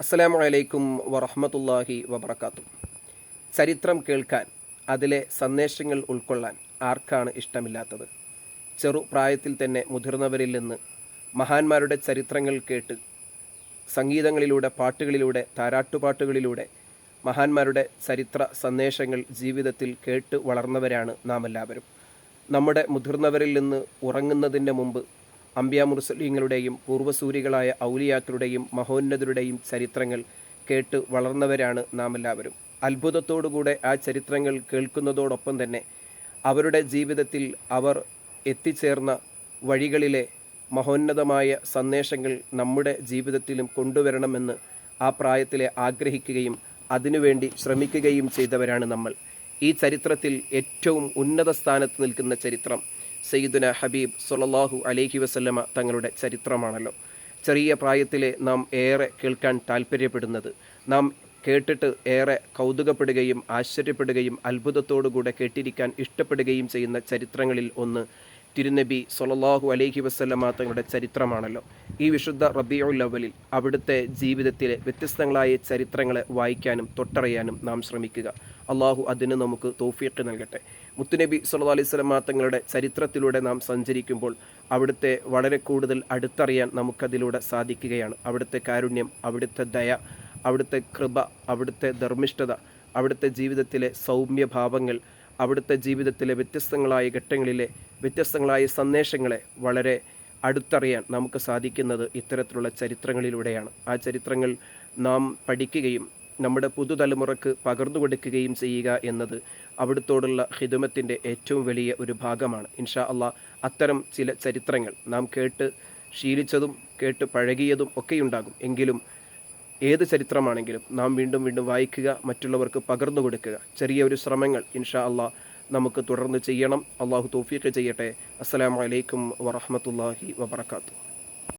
അസ്സലാമു വലൈക്കും വറഹമത്തല്ലാഹി വബർക്കാത്തു ചരിത്രം കേൾക്കാൻ അതിലെ സന്ദേശങ്ങൾ ഉൾക്കൊള്ളാൻ ആർക്കാണ് ഇഷ്ടമില്ലാത്തത്? ചെറുപ്രായത്തിൽ തന്നെ മുതിർന്നവരിൽ നിന്ന് മഹാന്മാരുടെ ചരിത്രങ്ങൾ കേട്ട് സംഗീതങ്ങളിലൂടെ പാട്ടുകളിലൂടെ താരാട്ടുപാട്ടുകളിലൂടെ മഹാന്മാരുടെ ചരിത്ര സന്ദേശങ്ങൾ ജീവിതത്തിൽ കേട്ട് വളർന്നവരാണ് നാം എല്ലാവരും നമ്മുടെ മുതിർന്നവരിൽ നിന്ന് ഉറങ്ങുന്നതിന്റെ മുമ്പ് അമ്പ്യ മുർസലീങ്ങളുടെയും പൂർവസൂരികളായ ഔലിയാക്കളുടെയും മഹോന്നതരുടെയും ചരിത്രങ്ങൾ കേട്ട് വളർന്നവരാണ് നാം എല്ലാവരും അത്ഭുതത്തോടുകൂടെ ആ ചരിത്രങ്ങൾ കേൾക്കുന്നതോടൊപ്പം തന്നെ അവരുടെ ജീവിതത്തിൽ അവർ എത്തിച്ചേർന്ന വഴികളിലെ മഹോന്നതമായ സന്ദേശങ്ങൾ നമ്മുടെ ജീവിതത്തിലും കൊണ്ടുവരണമെന്ന് ആ പ്രായത്തിലെ ആഗ്രഹിക്കുകയും അതിനുവേണ്ടി ശ്രമിക്കുകയും ചെയ്തവരാണ് നമ്മൾ. ഈ ചരിത്രത്തിൽ ഏറ്റവും ഉന്നത സ്ഥാനത്ത് നിൽക്കുന്ന ചരിത്രം സയ്യിദുന ഹബീബ് സുലല്ലാഹു അലൈഹി വസല്ലമ തങ്ങളുടെ ചരിത്രമാണല്ലോ. ചെറിയ പ്രായത്തിലെ നാം ഏറെ കേൾക്കാൻ താല്പര്യപ്പെടുന്നത് നാം കേട്ടിട്ട് ഏറെ കൗതുകപ്പെടുകയും ആശ്ചര്യപ്പെടുകയും അത്ഭുതത്തോടുകൂടെ കേട്ടിരിക്കാൻ ഇഷ്ടപ്പെടുകയും ചെയ്യുന്ന ചരിത്രങ്ങളിൽ ഒന്ന് തിരുനബി സൊല്ലാഹു അലൈഹി വസ്ലമ തങ്ങളുടെ ചരിത്രമാണല്ലോ. ഈ വിശുദ്ധ റബിയുൽ അവലിൽ അവിടുത്തെ ജീവിതത്തിലെ വ്യത്യസ്തങ്ങളായ ചരിത്രങ്ങളെ വായിക്കാനും തൊട്ടറിയാനും നാം ശ്രമിക്കുക. അള്ളാഹു അതിന് നമുക്ക് തോഫീക്ക് നൽകട്ടെ. മുത്തുനബി സല്ലാ അലൈഹി സ്വലമ തങ്ങളുടെ ചരിത്രത്തിലൂടെ നാം സഞ്ചരിക്കുമ്പോൾ അവിടുത്തെ വളരെ കൂടുതൽ അടുത്തറിയാൻ നമുക്കതിലൂടെ സാധിക്കുകയാണ്. അവിടുത്തെ കാരുണ്യം അവിടുത്തെ ദയ അവിടുത്തെ കൃപ അവിടുത്തെ ധർമ്മിഷ്ഠത അവിടുത്തെ ജീവിതത്തിലെ സൗമ്യഭാവങ്ങൾ അവിടുത്തെ ജീവിതത്തിലെ വ്യത്യസ്തങ്ങളായ ഘട്ടങ്ങളിലെ വ്യത്യസ്തങ്ങളായ സന്ദേശങ്ങളെ വളരെ അടുത്തറിയാൻ നമുക്ക് സാധിക്കുന്നത് ഇത്തരത്തിലുള്ള ചരിത്രങ്ങളിലൂടെയാണ്. ആ ചരിത്രങ്ങൾ നാം പഠിക്കുകയും നമ്മുടെ പുതുതലമുറക്ക് പകർന്നു കൊടുക്കുകയും ചെയ്യുക എന്നത് അവിടുത്തോടുള്ള ഹിതുമത്തിന്റെ ഏറ്റവും വലിയ ഒരു ഭാഗമാണ്. ഇൻഷാ അള്ളാഹ് അത്തരം ചില ചരിത്രങ്ങൾ നാം കേട്ട് ശീലിച്ചതും കേട്ട് പഴകിയതും ഒക്കെയുണ്ടാകും. എങ്കിലും ഏത് ചരിത്രമാണെങ്കിലും നാം വീണ്ടും വീണ്ടും വായിക്കുക മറ്റുള്ളവർക്ക് പകർന്നു കൊടുക്കുക ചെറിയൊരു ശ്രമങ്ങൾ ഇൻഷാ അള്ളാഹ് നമുക്ക് തുടർന്ന് ചെയ്യണം. അള്ളാഹു തോഫീക്ക് ചെയ്യട്ടെ. അസ്സലാമലൈക്കും വറഹമത്തല്ലാഹി വബർക്കാത്തു